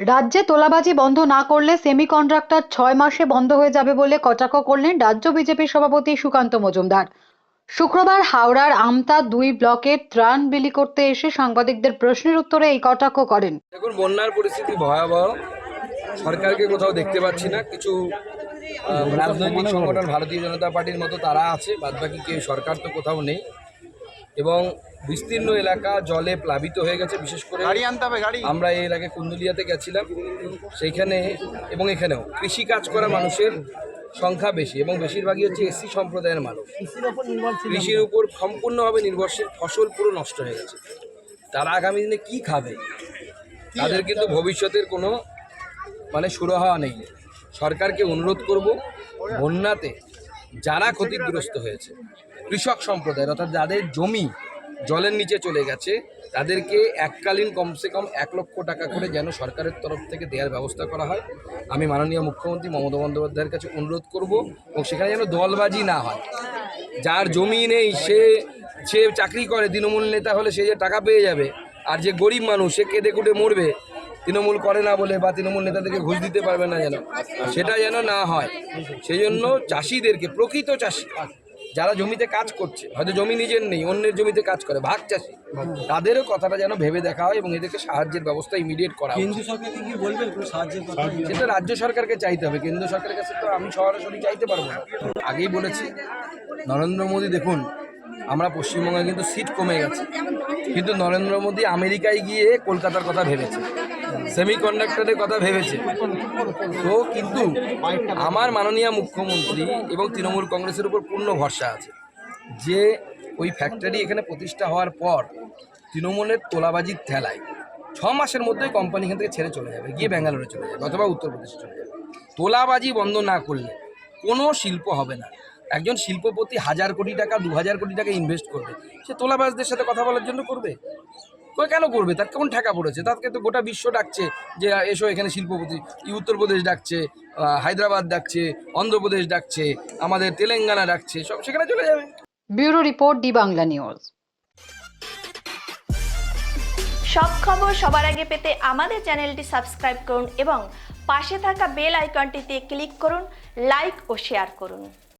রাজ্যে তোলাবাজি বন্ধ না করলে সেমিকন্ডাক্টর ছয় মাসে বন্ধ হয়ে যাবে বলে কটাক্ষ করলেন রাজ্য বিজেপির সভাপতি সুকান্ত মজুমদার। শুক্রবার হাওড়ার আমতা দুই ব্লকে ত্রাণ বিলি করতে এসে সাংবাদিকদের প্রশ্নের উত্তরে এই কটাক্ষ করেন। দেখুন বন্যার পরিস্থিতি ভয়াবহ। সরকারকে কোথাও দেখতে পাচ্ছি না। কিছু রাজনৈতিক সংগঠন ভারতীয় জনতা পার্টির মতো তারা আছে। বাদবাকি কেউ সরকার তো কোথাও নেই। এবং বিস্তীর্ণ এলাকা জলে প্লাবিত হয়ে গেছে বিশেষ করে গাড়ি আনতে হবে গাড়ি। আমরা এই এলাকায় কুন্দুলিয়াতে গেছিলাম। সেইখানে এবং এখানেও কৃষি কাজ করা মানুষের সংখ্যা বেশি এবং বেশিরভাগই হচ্ছে এসসি সম্প্রদায়ের মানুষ। কৃষির উপর সম্পূর্ণভাবে নির্ভরশীল ফসল পুরো নষ্ট হয়ে গেছে। তারা আগামী দিনে কি খাবে? তাদের কিন্তু ভবিষ্যতের কোনো মানে সুরাহা নেই। সরকারকে অনুরোধ করব বন্যাতে যারা ক্ষতিগ্রস্ত হয়েছে কৃষক সম্প্রদায়ের অর্থাৎ যাদের জমি জলের নিচে চলে গেছে। তাদেরকে এককালীন কমসে কম এক লক্ষ টাকা করে যেন সরকারের তরফ থেকে দেওয়ার ব্যবস্থা করা হয়। আমি মাননীয় মুখ্যমন্ত্রী মমতা বন্দ্যোপাধ্যায়ের কাছে অনুরোধ করব এবং সেখানে যেন দলবাজি না হয়। যার জমি নেই, সে সে চাকরি করে, তৃণমূল নেতা হলে সে যে টাকা পেয়ে যাবে, আর যে গরিব মানুষ, সে কেঁদে কুটে মরবে, তৃণমূল করে না বলে বা তৃণমূল নেতাদেরকে ঘুষ দিতে পারবে না যেন, সেটা যেন না হয়। সেই জন্য চাষিদেরকে, প্রকৃত চাষি যারা জমিতে কাজ করছে হয়তো জমি নিজের নেই অন্যের জমিতে কাজ করে ভাগ চাষি তাদেরও কথাটা যেন ভেবে দেখা হয় এবং এদেরকে সাহায্যের ব্যবস্থা ইমিডিয়েট করা উচিত। কেন্দ্রীয় সরকারকে কি বলবেন সাহায্যের কথা? সেটা রাজ্য সরকারকে চাইতে হবে কেন্দ্র সরকারের কাছে তো আমি সরাসরি চাইতে পারব না। আগেই বলেছি নরেন্দ্র মোদী দেখুন আমরা পশ্চিমবঙ্গে কিন্তু সিট কমে গেছে। কিন্তু নরেন্দ্র মোদী আমেরিকায় গিয়ে কলকাতার কথা ভেবেছে। সেমি কন্ডাক্টরের কথা ভেবেছে। তো কিন্তু আমার মাননীয় মুখ্যমন্ত্রী এবং তৃণমূল কংগ্রেসের উপর পূর্ণ ভরসা আছে যে ওই ফ্যাক্টরি এখানে প্রতিষ্ঠা হওয়ার পর তৃণমূলের তোলাবাজির ঠেলায় ছ মাসের মধ্যেই কোম্পানি এখান থেকে ছেড়ে চলে যাবে, গিয়ে ব্যাঙ্গালোরে চলে যাবে অথবা উত্তরপ্রদেশে চলে যাবে। তোলাবাজি বন্ধ না করলে কোনো শিল্প হবে না। একজন শিল্পপতি হাজার কোটি টাকা, দু হাজার কোটি টাকা ইনভেস্ট করবে। সে তোলাবাজদের সাথে কথা বলার জন্য করবে? কই কেন করবে? তার কেমন ঠেকা পড়েছে? তাকে তো গোটা বিশ্ব ডাকছে যে এসো এখানে শিল্পপতি। এই উত্তরপ্রদেশ ডাকছে হায়দ্রাবাদ ডাকছে অন্ধ্রপ্রদেশ ডাকছে আমাদের তেলেঙ্গানা ডাকছে সব সেখানে চলে যাবে। Bureau report D Bangla news. সব খবর সবার আগে পেতে আমাদের চ্যানেলটি সাবস্ক্রাইব করুন এবং পাশে থাকা বেল আইকনটিতে ক্লিক করুন লাইক ও শেয়ার করুন।